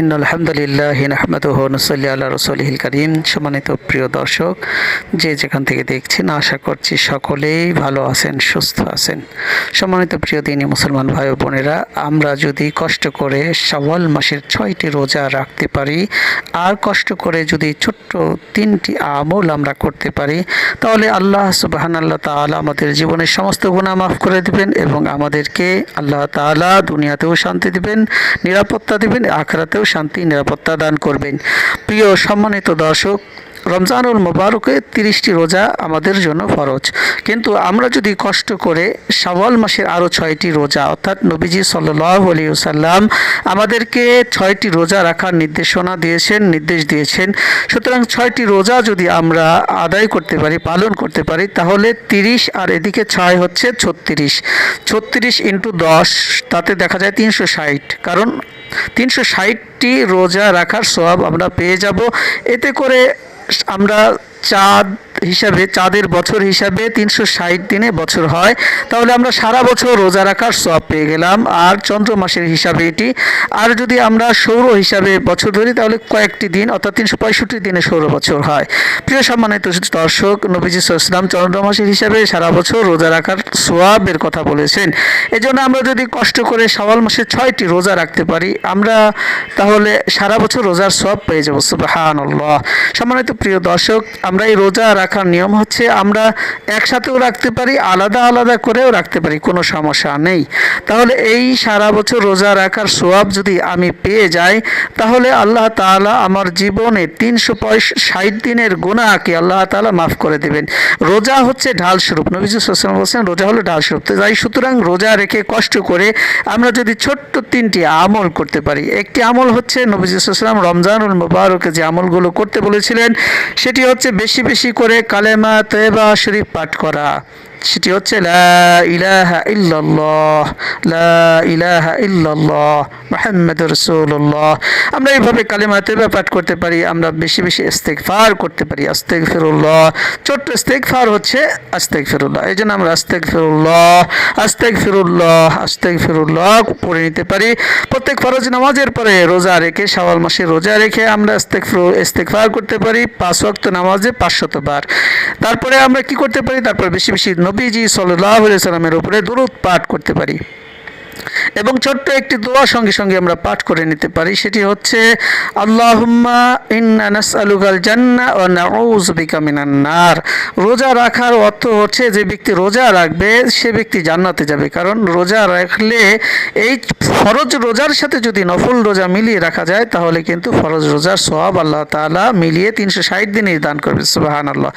In আলহামদুলিল্লাহ নাহমাদুহু নুসাল্লি আলা রাসূলিহিল কারীম। সম্মানিত প্রিয় দর্শক, যে যেখান থেকে দেখছেন, আশা করছি সকলেই ভালো আছেন, সুস্থ আছেন। সম্মানিত প্রিয় দিনী মুসলমান ভাই বোনেরা, আমরা যদি কষ্ট করে সওয়াল মাসের ছয়টি রোজা রাখতে পারি, আর কষ্ট করে যদি ছোট্ট তিনটি আমল আমরা করতে পারি, তাহলে আল্লাহ সুবাহান আল্লাহ তাআলা আমাদের জীবনের সমস্ত গুণা মাফ করে দেবেন এবং আমাদেরকে আল্লাহ তাআলা দুনিয়াতেও শান্তি দিবেন, নিরাপত্তা দিবেন, আখরাতেও শান্তি, নিরাপত্তা দান করবেন। প্রিয় সম্মানিত দর্শক, রমজানুল মোবারকে তিরিশটি রোজা আমাদের জন্য ফরজ। কিন্তু আমরা যদি কষ্ট করে শাওয়াল মাসের আরও ছয়টি রোজা, অর্থাৎ নবীজি সাল্লাহ আলিয়াল্লাম আমাদেরকে ছয়টি রোজা রাখার নির্দেশনা দিয়েছেন, নির্দেশ দিয়েছেন। সুতরাং ছয়টি রোজা যদি আমরা আদায় করতে পারি, পালন করতে পারি, তাহলে তিরিশ আর এদিকে ছয় হচ্ছে ছত্রিশ। ছত্রিশ ইন্টু দশ, তাতে দেখা যায় তিনশো ষাট। কারণ তিনশো ষাটটি রোজা রাখার সব আমরা পেয়ে যাব। এতে করে আমরা চাঁদ হিসাবে, চাঁদের বছর হিসাবে তিনশো ষাট দিনে বছর হয়। তাহলে আমরা সারা বছর রোজা রাখার সব পেয়ে গেলাম। আর চন্দ্র মাসের হিসাবে এটি। আর যদি আমরা সৌর হিসাবে বছর ধরি, তাহলে কয়েকটি দিন, অর্থাৎ তিনশো পঁয়ষট্টি দিনে সৌর বছর হয়। প্রিয় সম্মানিত দর্শক, নবীজি ইসলাম চন্দ্র মাসের হিসাবে সারা বছর রোজা রাখার সোয়াবের কথা বলেছেন। এজন্য আমরা যদি কষ্ট করে সওয়াল মাসে ছয়টি রোজা রাখতে পারি, আমরা তাহলে সারা বছর রোজার সব পেয়ে যাব। সুবাহান সম্মানিত প্রিয় দর্শক, আমরা এই রোজা রাখার নিয়ম হচ্ছে আমরা একসাথেও রাখতে পারি, আলাদা আলাদা করেও রাখতে পারি, কোনো সমস্যা নেই। তাহলে এই সারা বছর রোজা রাখার সোয়াব যদি আমি পেয়ে যাই, তাহলে আল্লাহ তাআলা আমার জীবনে তিনশো ষাট দিনের গুণাকে আল্লাহ তাআলা মাফ করে দেবেন। রোজা হচ্ছে ঢাল স্বরূপ। নবীজ বলছেন, রোজা হলো ঢাল স্বরূপ। যাই সুতরাং রোজা রেখে কষ্ট করে আমরা যদি ছোট্ট তিনটি আমল করতে পারি, একটি আমল হচ্ছে নবীজ রমজানুল মুবারকে যে আমলগুলো করতে বলেছিলেন, সেটি হচ্ছে বেশি বেশি করে কালেমা তৈবা শরীফ পাঠ করা। সেটি হচ্ছে লা ইলাহা লা ইলাহা রাসূলুল্লাহ। আমরা এইভাবে কালেমা তৈবা পাঠ করতে পারি, আমরা বেশি বেশি ইস্তেগফার করতে পারি, আস্তেগফিরুল্লাহ। ছোট্ট ইস্তেগফার হচ্ছে আস্তেগফিরুল্লাহ। এই জন্য আমরা আস্তেগফিরুল্লাহ আস্তেগফিরুল্লাহ আস্তেগফিরুল্লাহ পড়ে নিতে পারি। প্রত্যেক ফরজ নামাজের পরে রোজা রেখে, শাওয়াল মাসে রোজা রেখে আমরা ইস্তেগফার ইস্তেগফার করতে পারি পাঁচ ওয়াক্ত নামাজে পাঁচশতবার তারপরে আমরা কি করতে পারি? তারপর বেশি বেশি নবীজি সাল্লাহ সাল্লামের উপরে দরুদ পাঠ করতে পারি। এবং ছোট্ট একটি দোয়া সঙ্গে সঙ্গে আমরা পাঠ করে নিতে পারি, সেটি হচ্ছে নার। রোজা রাখার অর্থ হচ্ছে, যে ব্যক্তি রোজা রাখবে, সে ব্যক্তি জান্নাতে যাবে। কারণ রোজা রাখলে এই ফরজ রোজার সাথে যদি নফল রোজা মিলিয়ে রাখা যায়, তাহলে কিন্তু ফরজ রোজার সওয়াব আল্লাহ তাআলা মিলিয়ে তিনশো ষাট দিনই দান করবে সুবাহান আল্লাহ